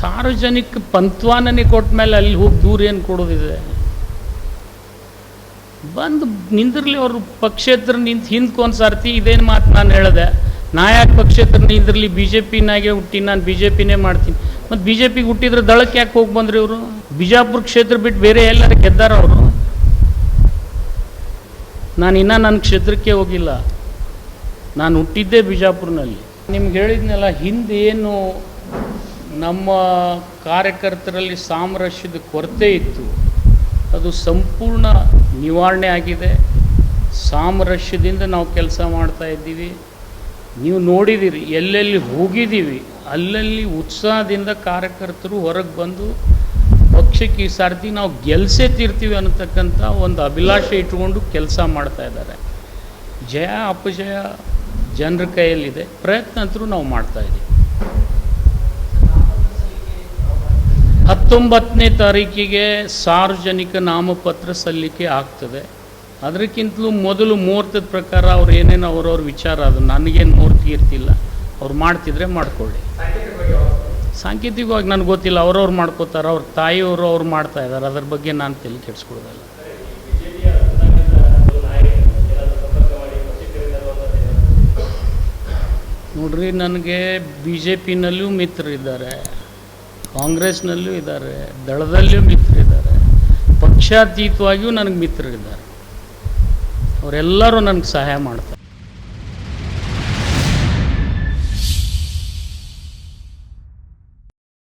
ಸಾರ್ವಜನಿಕ ಪಂತ್ವಾನನೆ ಕೊಟ್ಟ ಮೇಲೆ ಅಲ್ಲಿ ಹೋಗಿ ದೂರ ಏನು ಕೊಡೋದಿದೆ? ಬಂದು ನಿಂದಿರಲಿ ಅವರು ಪಕ್ಷೇತರ ನಿಂತು ಹಿಂದ್ಕೊಂದು ಸರ್ತಿ ಇದೇನು ಮಾತು ನಾನು ಹೇಳಿದೆ. ನಾ ಯಾಕೆ ಪಕ್ಷೇತರ ನಿಂದಿರಲಿ ಬಿ ಜೆ ಪಿನಾಗೆ ಹುಟ್ಟಿ ನಾನು ಬಿ ಜೆ ಪಿನೇ ಮಾಡ್ತೀನಿ. ಮತ್ತು ಬಿ ಜೆ ಪಿಗೆ ಹುಟ್ಟಿದ್ರೆ ದಳಕ್ಕೆ ಯಾಕೆ ಹೋಗಿ ಬಂದ್ರಿ ಇವರು? ಬಿಜಾಪುರ ಕ್ಷೇತ್ರ ಬಿಟ್ಟು ಬೇರೆ ಎಲ್ಲರೂ ಗೆದ್ದಾರ ಅವರು? ನಾನು ಇನ್ನೂ ನನ್ನ ಕ್ಷೇತ್ರಕ್ಕೆ ಹೋಗಿಲ್ಲ. ನಾನು ಹುಟ್ಟಿದ್ದೆ ಬಿಜಾಪುರ್ನಲ್ಲಿ. ನಿಮ್ಗೆ ಹೇಳಿದ್ನಲ್ಲ ಹಿಂದೇನು ನಮ್ಮ ಕಾರ್ಯಕರ್ತರಲ್ಲಿ ಸಾಮರಸ್ಯದ ಕೊರತೆ ಇತ್ತು. ಅದು ಸಂಪೂರ್ಣ ನಿವಾರಣೆ ಆಗಿದೆ. ಸಾಮರಸ್ಯದಿಂದ ನಾವು ಕೆಲಸ ಮಾಡ್ತಾ ಇದ್ದೀವಿ. ನೀವು ನೋಡಿದ್ದೀರಿ, ಎಲ್ಲೆಲ್ಲಿ ಹೋಗಿದ್ದೀವಿ, ಅಲ್ಲಲ್ಲಿ ಉತ್ಸಾಹದಿಂದ ಕಾರ್ಯಕರ್ತರು ಹೊರಗೆ ಬಂದು ಪಕ್ಷಕ್ಕೆ ಈ ಸಾರ್ತಿ ನಾವು ಗೆಲ್ಸೇ ತೀರ್ತೀವಿ ಅನ್ನತಕ್ಕಂಥ ಒಂದು ಅಭಿಲಾಷೆ ಇಟ್ಕೊಂಡು ಕೆಲಸ ಮಾಡ್ತಾ ಇದ್ದಾರೆ. ಜಯ ಅಪಜಯ ಜನರ ಕೈಯಲ್ಲಿದೆ. ಪ್ರಯತ್ನ ಅಂತರೂ ನಾವು ಮಾಡ್ತಾ ಹತ್ತೊಂಬತ್ತನೇ ತಾರೀಕಿಗೆ ಸಾರ್ವಜನಿಕ ನಾಮಪತ್ರ ಸಲ್ಲಿಕೆ ಆಗ್ತದೆ. ಅದಕ್ಕಿಂತಲೂ ಮೊದಲು ಮುಹೂರ್ತದ ಪ್ರಕಾರ ಅವ್ರು ಏನೇನು ಅವ್ರವ್ರ ವಿಚಾರ ಅದು ನನಗೇನು ಮೂರ್ತಿ ಇರ್ತಿಲ್ಲ. ಅವ್ರು ಮಾಡ್ತಿದ್ರೆ ಮಾಡ್ಕೊಳ್ಳಿ. ಸಾಂಕೇತಿಕವಾಗಿ ನನಗೆ ಗೊತ್ತಿಲ್ಲ ಅವ್ರವ್ರು ಮಾಡ್ಕೋತಾರೆ, ಅವ್ರ ತಾಯಿಯವರು ಅವ್ರು ಮಾಡ್ತಾ ಇದ್ದಾರೆ ಅದ್ರ ಬಗ್ಗೆ ನಾನು ತಲೆ ಕೆಡಿಸ್ಕೊಡೋದಲ್ಲ. ನೋಡ್ರಿ, ನನಗೆ ಬಿ ಜೆ ಪಿನಲ್ಲೂ ಮಿತ್ರರಿದ್ದಾರೆ. ಕಾಂಗ್ರೆಸ್ನಲ್ಲೂ ಇದ್ದಾರೆ ದಳದಲ್ಲೂ ಮಿತ್ರರಿದ್ದಾರೆ ಪಕ್ಷಾತೀತವಾಗಿಯೂ ನನಗೆ ಮಿತ್ರರಿದ್ದಾರೆ. ಅವರೆಲ್ಲರೂ ನನಗೆ ಸಹಾಯ ಮಾಡ್ತಾರೆ.